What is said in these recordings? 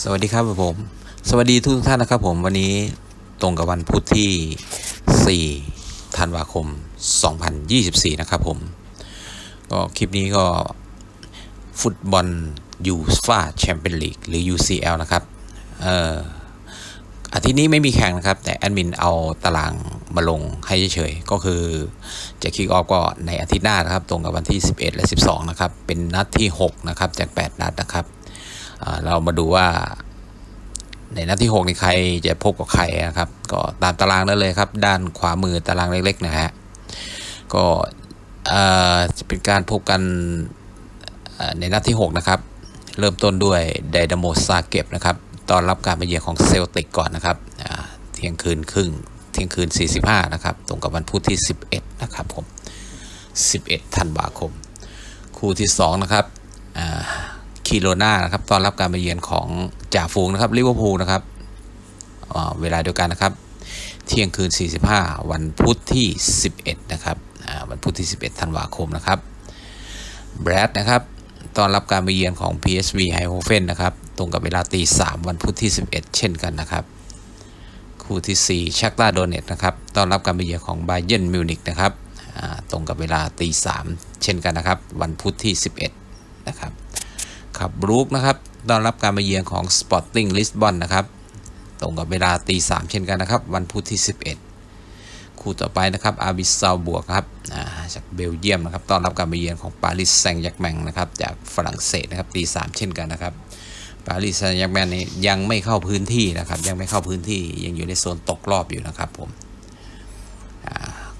สวัสดีครับผม สวัสดีทุกท่านนะครับผมวันนี้ตรงกับวันพุธที่ 4 ธันวาคม 2024 นะครับผม ก็คลิปนี้ก็ฟุตบอลยูฟาแชมเปี้ยนลีกหรือ UCL นะครับเอ่ออาทิตย์นี้ไม่มีแข่งนะครับ แต่แอดมินเอาตารางมาลงให้เฉยๆ ก็คือจะคิกออฟก็ในอาทิตย์หน้านะครับ ตรงกับวันที่ 11 และ 12 นะครับ เป็นนัดที่ 6 นะครับ จาก 8 นัดนะครับ เรามาดูว่า ในนัดที่6นี่ใครจะพบกับใครนะครับ ก็ตามตารางได้เลยครับ ด้านขวามือตารางเล็กๆนะฮะก็เอ่อจะเป็นการพบกันในนัดที่ 6 นะครับ เริ่มต้นด้วยไดนาโมซาเก็บนะครับตอนรับการมาเยือนของเซลติกก่อนนะครับเที่ยงคืนครึ่งเที่ยงคืน 45 นะครับ ตรงกับวันพุธที่ 11 นะครับผม 11 ธันวาคม คู่ที่ 2 นะครับอ่า คิโรนานะครับต้อนรับการมาเยือนของจ่าฝูงนะครับลิเวอร์พูลนะครับเวลาเดียวกันนะครับ เที่ยงคืน 45 วันพุธที่ 11 นะครับวันพุธที่ 11 ธันวาคมนะครับแบรดนะครับต้อนรับการมาเยือนของ PSV ไฮโฮเฟนนะครับ ตรงกับเวลาตี 3 วันพุธที่ 11 เช่นกันนะครับ คู่ที่ 4ชักตาโดเนตนะครับต้อนรับการมาเยือนของไบเยนมิวนิกนะครับตรงกับเวลาตี 3 เช่นกันนะครับ วันพุธที่ 11 นะครับ ครับบรูคนะครับต้อนรับการมาเยือนของ Sporting Lisbon นะครับตรงกับเวลาตีสามเช่นกันนะครับ วันพุธที่ 11 คู่ต่อไปนะครับอาบิสซาบวกครับจากเบลเยียมนะครับต้อนรับการมาเยือนของปารีสแซงต์แยกแมงนะครับจากฝรั่งเศสนะครับตีสามเช่นกันนะครับปารีสแซงต์แยกแมงนี้ยังไม่เข้าพื้นที่นะครับยังไม่เข้าพื้นที่ยังอยู่ในโซนตกรอบอยู่นะครับผม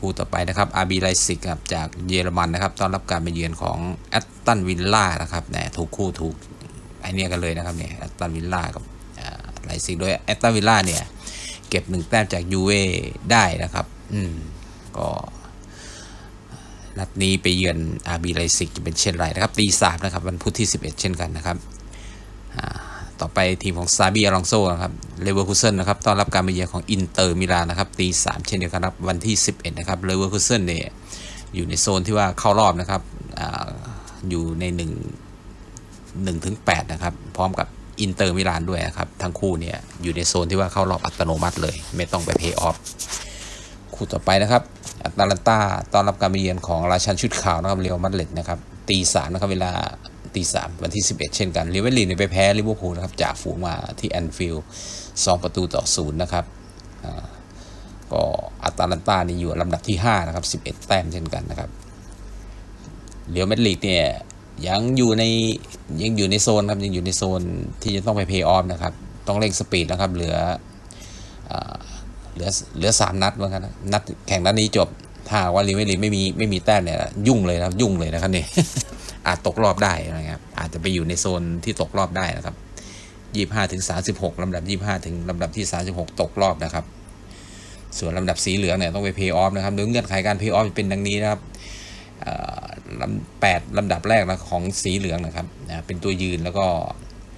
คู่ต่อไปนะครับอาร์บีไลซิกครับจากเยอรมันนะครับต้อนรับการมาเยือนของแอตตันวิลล่านะครับแหนถูกคู่ถูกไอเนี้ยกันเลยนะครับเนี่ยแอตตันวิลล่ากับอ่าไลซิกโดยแอตตันวิลล่าเนี่ยเก็บหนึ่งแต้มจากยูเว่ได้นะครับ อืมก็นัดนี้ไปเยือนอาร์บีไลซิกจะเป็นเช่นไรนะครับตีสามนะครับวันพุธที่ 11 เช่นกันนะครับ ต่อไปทีมของซาบีอลองโซนะครับเลเวอร์คูเซนนะครับต้อนรับการมาเยือนของอินเตอร์มิลานนะครับตีสามเช่นเดียวกันครับวันที่ 11 นะครับเลเวอร์คูเซนเนี่ยอยู่ในโซนที่ว่าเข้ารอบนะครับออยู่ใน 1 1ถึง8นะครับ พร้อมกับอินเตอร์มิลานด้วยนะครับ ทั้งคู่เนี่ยอยู่ในโซนที่ว่าเข้ารอบอัตโนมัติเลย ไม่ต้องไปเพย์ออฟคู่ต่อไปนะครับอัตแลนตาต้อนรับการมาเยือนของราชันชุดขาวนะครับเรอัลมาดริดนะครับตีสามนะครับเวลา ตีสามวันที่ 11 เช่นกันลิเวอร์พูลไปแพ้ลิเวอร์พูลนะครับจากฝูงมาที่แอนฟิลด์สองประตูต่อศูนย์นะครับก็อัตแลนตานี่อยู่ลำดับที่ 5 นะครับ 11 แต้มเช่นกันนะครับเรอัลมดริดเนี่ยยังอยู่ในยังอยู่ในโซนครับยังอยู่ในโซนที่จะต้องไปเพย์ออฟนะครับ ต้องเร่งสปีดนะครับ เหลือเหลือเหลือสามนัดเหมือนกันนัดแข่งนัดนี้จบ ถ้าว่าลิเวอร์พูลไม่มีไม่มีแต้มเนี่ยยุ่งเลยนะครับยุ่งเลยนะครับนี่ อาจตกรอบได้นะครับอาจจะไปอยู่ในโซนที่ตกรอบได้นะครับยี่ห้าถึงสาสิบหกลำดับยี่ห้าถึงลำดับที่สาสิบหกตกรอบนะครับ ส่วนลำดับสีเหลืองเนี่ยต้องไปเพย์ออฟนะครับโดยเงื่อนไขการเพย์ออฟเป็นดังนี้นะครับลำแปดลำดับแรกนะของสีเหลืองนะครับนะเป็นตัวยืนแล้วก็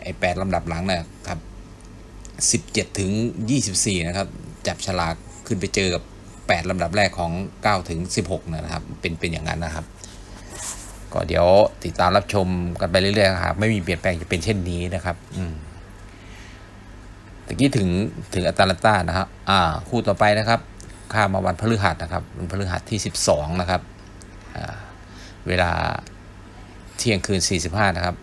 ไอ้แปดลำดับหลังนะครับ17ถึง24นะครับจับฉลากขึ้นไปเจอกับ 8ลำดับแรกของ 9 ถึง 16 นะครับ เป็นเป็นอย่างนั้นนะครับ ก็เดี๋ยวติดตามรับชมกันไปเรื่อยๆครับไม่มีเปลี่ยนแปลงจะเป็นเช่นนี้นะครับ อืมตะกี้ถึงถึงอัตแลนตานะครับอ่า คู่ต่อไปนะครับ ข้ามมาวันพฤหัสนะครับวันพฤหัสที่ 12 นะครับอ่าเวลาเที่ยงคืน 45 นะครับ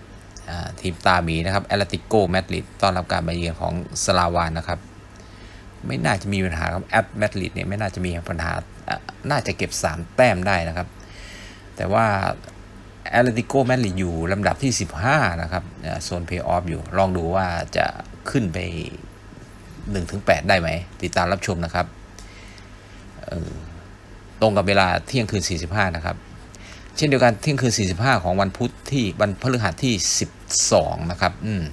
อ่าทีมตาหมีนะครับแอตเลติโกมดริดต้อนรับการมาเยือนของสลาวานนะครับ ไม่น่าจะมีปัญหาครับแอตมดริดเนี่ยไม่น่าจะมีปัญหาอ่าน่าจะเก็บ 3 แต้มได้นะครับ แต่ว่า แอตเลติโกแมดริดอยู่ลำดับที่ 15 นะครับโซนเพย์ออฟอยู่ ลองดูว่าจะขึ้นไป 1-8 ได้ไหม ติดตามรับชมนะครับ ตรงกับเวลาเที่ยงคืน 45 นะครับ เช่นเดียวกันเที่ยงคืน 45 ของวันพุธที่วันพฤหัสที่ 12 นะครับ อืม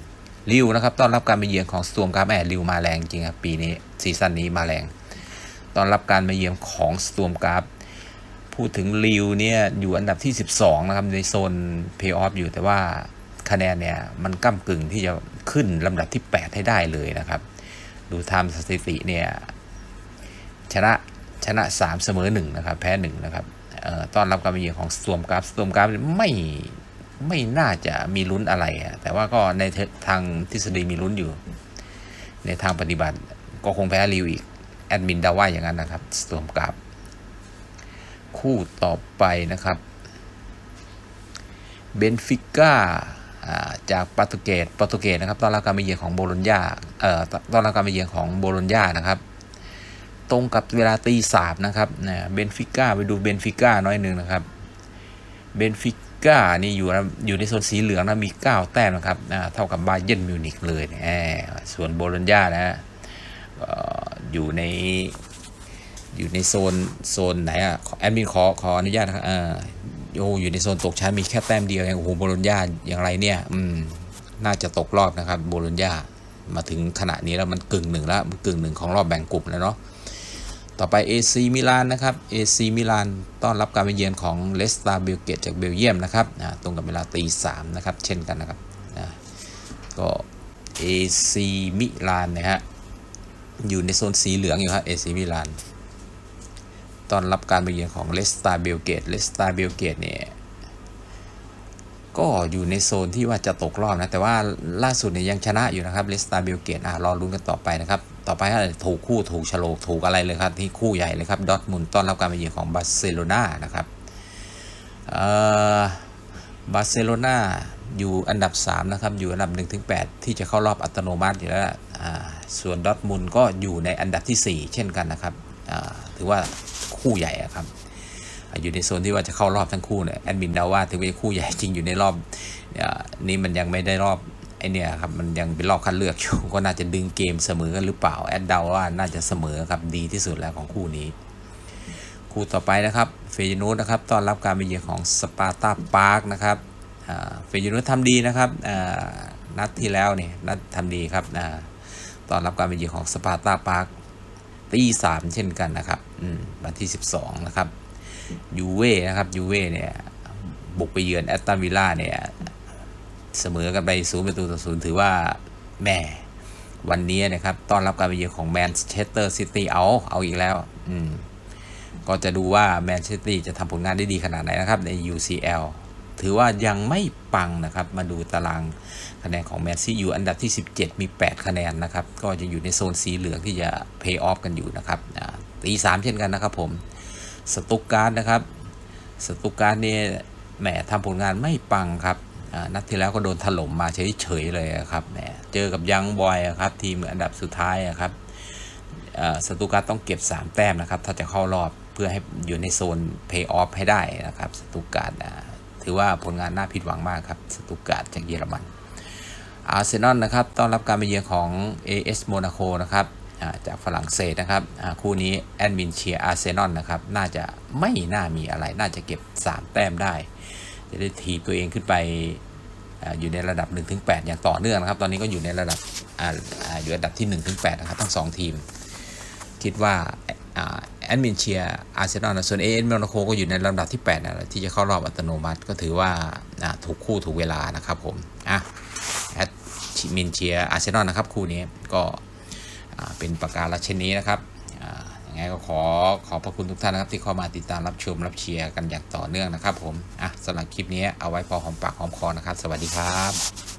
ริวนะครับ ต้อนรับการมาเยือนของสตวมกราฟแอร์ริวมาแรงจริงครับปีนี้ซีซั่นนี้มาแรง ต้อนรับการมาเยือนของสตวมกราฟ พูดถึงริวเนี่ยอยู่อันดับที่ 12 นะครับในโซนเพย์ออฟอยู่แต่ว่าคะแนนเนี่ยมันก้ากึ่งที่จะขึ้นลำดับที่ 8 ให้ได้เลยนะครับ ดูไทม์สถิติเนี่ยชนะชนะ 3 เสมอ1นะครับแพ้1นะครับออต้อนรับการมาเยือนของสตวมกราฟสตวมกราฟไม่ไม่น่าจะมีลุ้นอะไระแต่ว่าก็ในทางทฤษฎีมีลุ้นอยู่ ในทางปฏิบัติก็คงแพ้ริวอีก แอดมินเดาว่าอย่างนั้นนะครับสวมกับ คู่ต่อไปนะครับเบนฟิก้าจากโปรตุเกสโปรตุเกสนะครับตอนรับการมาเยือนของโบโลญญาเอ่อตอนรับการมาเยือนของโบโลญญานะครับ ตรงกับเวลาตีสามนะครับเบนฟิก้าไปดูเบนฟิก้าน้อยหนึ่งนะครับเบนฟิก้านี่อยู่นะอยู่ในโซนสีเหลืองนะมี 9 แต้มนะครับเท่ากับบาเยร์นมิวนิกเลยนะส่วนโบโลญญานะฮะอยู่ใน อยู่ในโซนโซนไหนอะแอดมินขอขออนุญาตนะครับอ่าโอ้อยู่ในโซนตกชั้นมีแค่แต้มเดียวเองโอ้โหโบโลญญาอย่างไรเนี่ยอืมน่าจะตกรอบนะครับโบโลญญามาถึงขณะนี้แล้วมันกึ่งหนึ่งแล้วมันกึ่งหนึ่งของรอบแบ่งกลุ่มแล้วเนาะต่อไป AC มิลานนะครับ AC มิลานต้อนรับการไปเยือนของเลสตาเบลเกตจากเบลเยียมนะครับตรงกับเวลาตีสามนะครับ เช่นกันนะครับก็ AC มิลานนะฮะอยู่ในโซนสีเหลืองอยู่ครับ AC มิลาน ตอนรับการไปเยือนของเลสตาเบลเกตเลสตาเบลเกตเนี่ยก็อยู่ในโซนที่ว่าจะตกรอบนะ แต่ว่าล่าสุดเนี่ยยังชนะอยู่นะครับเลสตาเบลเกตอ่รอลุ้นกันต่อไปนะครับ ต่อไปก็ถูกคู่ถูกฉลกถูกอะไรเลยครับ ที่คู่ใหญ่เลยครับดอทมุนต้อนรับการมาเยือนของบาร์เซโลนานะครับบาร์เซโลนาอยู่อันดับ 3 นะครับ อยู่อันดับ 1-8 ที่จะเข้ารอบอัตโนมัติอยู่แล้วส่วนดอทมุนก็อยู่ในอันดับที่ 4 เช่นกันนะครับ ถือว่าคู่ใหญ่ครับอยู่ในโซนที่ว่าจะเข้ารอบทั้งคู่เนี่ยแอดมินเดาว่าถือว่าคู่ใหญ่จริงอยู่ในรอบนี้มันยังไม่ได้รอบไอเนี่ยครับมันยังเป็นรอบคัดเลือกอยู่ก็น่าจะดึงเกมเสมอกันหรือเปล่าแอดเดาว่าน่าจะเสมอครับดีที่สุดแล้วของคู่นี้ คู่ต่อไปนะครับเฟยนูสนะครับต้อนรับการไปเยือนของสปาร์ตาปาร์กนะครับเฟยนูสทำดีนะครับนัดที่แล้วเนี่ยนัดทำดีครับต้อนรับการไปเยือนของสปาร์ตาปาร์ก ตีสามเช่นกันนะครับวันที่ 12 นะครับยูเว่นะครับยูเว่เนี่ย บุกไปเยือนแอตตันวิลล่าเนี่ย เสมอกันไปศูนย์ประตูต่อศูนย์ถือว่าแม่วันนี้นะครับ ต้อนรับการไปเยือนของแมนเชสเตอร์ซิตี้เอา เอาอีกแล้ว อืม ก็จะดูว่าแมนเชสเตอร์จะทำผลงานได้ดีขนาดไหนนะครับ ใน UCL ถือว่ายังไม่ปังนะครับ มาดูตารางคะแนนของแมนซีอยู่อันดับที่ 17 มี 8 คะแนนนะครับ ก็จะอยู่ในโซนสีเหลืองที่จะเพย์ออฟกันอยู่นะครับตีสามเช่นกันนะครับผม สตุกการ์ดนะครับ สตุกการ์ดเนี่ยแหมทำผลงานไม่ปังครับนัดที่แล้วก็โดนถล่มมาเฉยๆเลยครับแหมเจอกับยังบอยครับทีมอันดับสุดท้ายครับสตุการ์ดต้องเก็บ 3 แต้มนะครับ ถ้าจะเข้ารอบเพื่อให้อยู่ในโซนเพย์ออฟให้ได้นะครับสตุการ์ด ถือว่าผลงานน่าผิดหวังมากครับสตุการจากเยอรมันอาร์เซนอลนะครับต้อนรับการไปเยือนของ AS โมนาโกนะครับจากฝรั่งเศสนะครับคู่นี้แอดมินเชียร์อาร์เซนอลนะครับน่าจะไม่น่ามีอะไร น่าจะเก็บ 3 แต้มได้ จะได้ทีตัวเองขึ้นไปอยู่ในระดับ 1-8 อย่างต่อเนื่องนะครับ ตอนนี้ก็อยู่ในระดับอยู่ระดับที่ 1-8 นะครับ ทั้ง 2 ทีม คิดว่า แอดมินเชียร์อาร์เซนอลนะส่วนเอเอสเมลโนโคก็อยู่ในลำดับที่ 8 นะ ที่จะเข้ารอบอัตโนมัติก็ถือว่าถูกคู่ถูกเวลานะครับผมอะแอดมินเชียร์อาร์เซนอลนะครับคู่นี้ก็เป็นประการละเช่นนี้นะครับยังไงก็ขอขอบพระคุณทุกท่านนะครับที่เข้ามาติดตามรับชมรับเชียร์กันอย่างต่อเนื่องนะครับผมอะสำหรับคลิปนี้เอาไว้พอหอมปากหอมคอนะครับ สวัสดีครับ